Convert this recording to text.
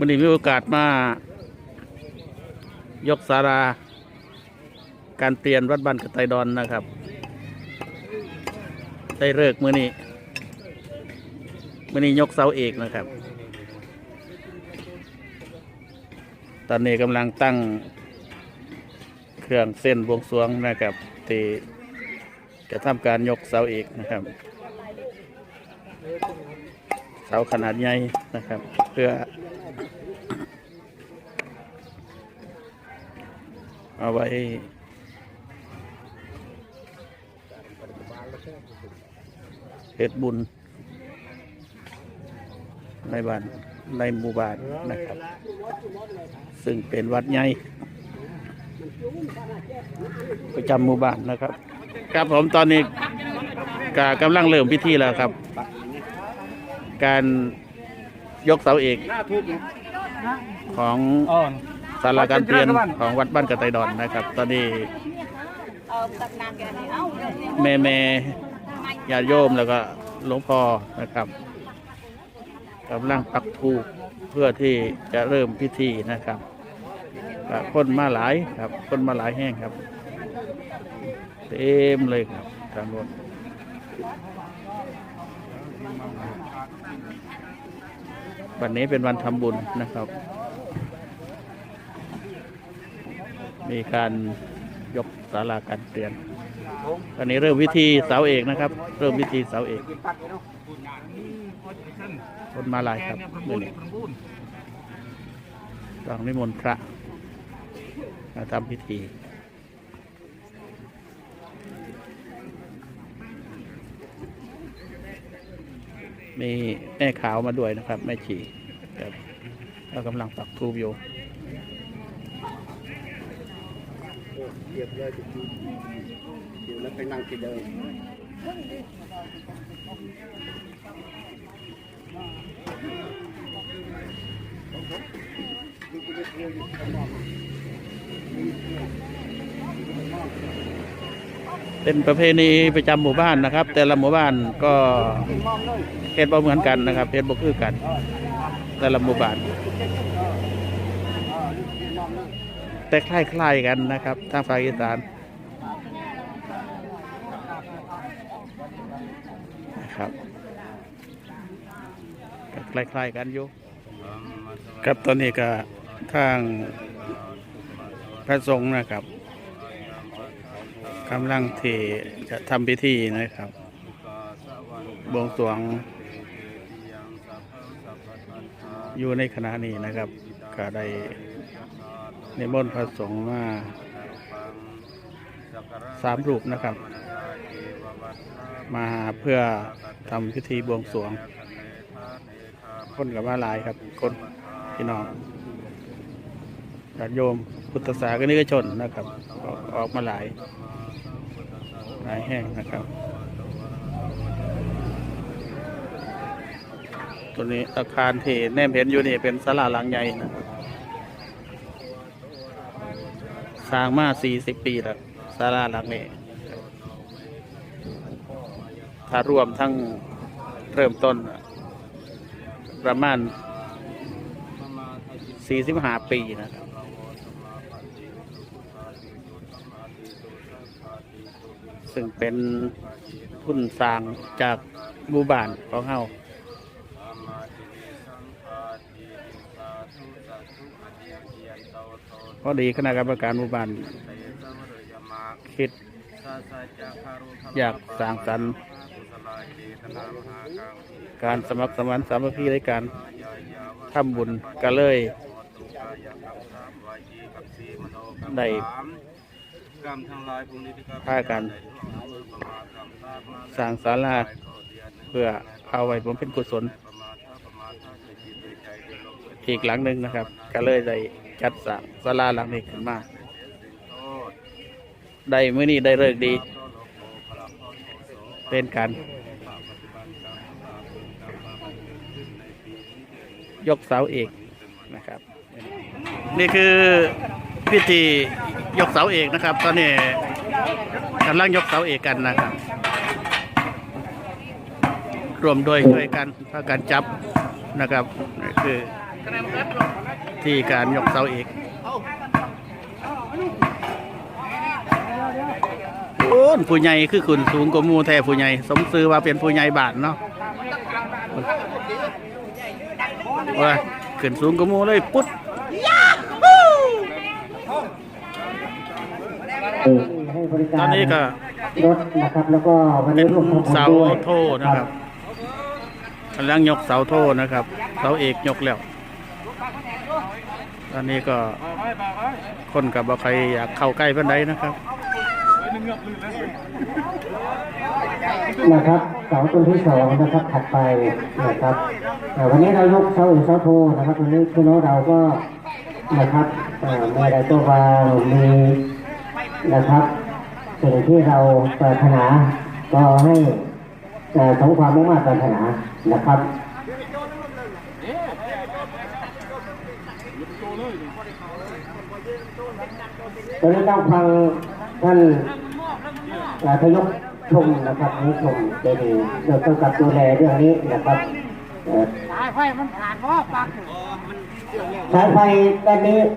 วันนี้มีโอกาสมา ยกสารา การเปลี่ยนวัดบ้านกระไตดอนนะครับ ได้เลิกมื่อนี้มื่อนี้ยกเสาเอกนะครับ ตอนนี้กำลังตั้ง เครื่องเส้นบวงสรวงนะครับที่จะทำการยกเสาเอกนะครับเสาขนาดใหญ่นะครับ เพื่อ เอาไว้เฮ็ดบุญ ในบ้านในหมู่บ้านนะครับ ซึ่งเป็นวัดใหญ่ประจำหมู่บ้านนะครับ ครับผมตอนนี้กกำลังเริ่มพิธีแล้วครับ การยกเสาเอกของอ่อน ศาลาการเปลี่ยนของวัดบ้านกระไตดอนนะครับ ตอนนี้เออตัดนานกันนี่เอ้าแม่แม่ญาติโยมแล้วก็หลวงพ่อนะครับกำลังปักธูปเพื่อที่จะเริ่มพิธีนะครับก็คนมาหลายครับคนมาหลายแห้งครับ เต็มเลยครับทางรถวันนี้เป็นวันทำบุญนะครับ มีการยกศาลาการเปลี่ยนตอนนี้เริ่มวิธีเสาเอกนะครับ เริ่มวิธีเสาเอกปักเนาะคนมาลายครับเมื่อนี้ต้องนิมนต์พระมาทำพิธีมีแม่ขาวมาด้วยนะครับแม่ชีครับเรากำลังปักทูบอยู่ เรียบเลยจุดเดี๋ยวแล้วไปนั่งที่เดิมเป็นประเพณีประจำหมู่บ้านนะครับ แต่ละหมู่บ้านก็เฮ็ดบ่เหมือนกันนะครับเฮ็ดบ่คือกัน แต่ละหมู่บ้าน แต่คล้ายๆกันนะครับ ทางภาคอีสานนะครับคล้ายๆกันอยู่ครับตอนนี้ก็ทางพระสงฆ์นะครับกำลังที่จะทำพิธีนะครับบวงสรวง อยู่ในขณะนี้นะครับก็ได้ นมนต์พระสงฆ์มาสามรูปนะครับ มาเพื่อทำพิธีบวงสรวง คนกับว่าลายครับ คนพี่น้องญาติโยมพุทธศาสนิกชนนะครับ ออกออกมาหลาย หลายแห่งนะครับ ตัวนี้อาคารที่แนมเห็นอยู่นี่เป็นศาลาหลังใหญ่นะครับ สร้างมา40ปีแล้วศาลาหลังนี้ ถ้ารวมทั้งเริ่มต้น ประมาณ45ปีนะซึ่งเป็นทุนสร้างจากหมู่บ้านของเฮา อดีคณะกรรมการหมู่บ้านคิด อยากสร้างสรรค์การสมัครสมานสามัคคีในการทำบุญก็เลย ได้พากันสร้างศาลาเพื่อเอาไว้ผมเป็นกุศล อีกหลังหนึ่งนะครับ ก็เลยได้จัดสร้างศาลาหลังนี้ขึ้นมา ได้มื้อนี้ได้เลิกดี เป็นการ ยกเสาเอกนะครับ นี่คือพิธียกเสาเอกนะครับ ตอนนี้กำลังยกเสาเอกกันนะครับรวมโดยช่วยกันพากันจับนะครับนี่คือ ที่การยกเสาเอก โอ้นผู้ใหญ่คือคุณสูงกว่าหมูแท้ผู้ใหญ่สมซื้อว่าเป็นผู้ใหญ่บาทเนาะว่าขึ้นสูงกว่าหมูเลยปุ๊ดให้บริการตอนนี้ก็รถนะครับแล้วก็วันเป็นี้นร่วมทำบุญเสาด้วยโทนะครับกำลังยกเสาโทนะครับ เสาเอกยกแล้ว ตอนนี้ก็คนกับบ่ใครอยากเข้าใกล้เพื่อนใดนะครับ นะครับเสาต้นที่สองนะครับถัดไปนะครับเอ่วันนี้เรายกเสาเอกเสาโทนะครับวันนี้พี่น้องเราก็นะครับเอ่อมีอะไรตัววางมีนะครับสิ่งที่เราปรารถนาก็ให้สมความมุ่งมั่นปรารถนานะครับ ตอนนี้ต้องฟังท่านอ่าทยกชมนะครับนิชมเจดีย์เราต้องกับดูแลเรื่องนี้นะครับเอ่อสายไฟมันขาดเพราะปักสายไฟด้านนี้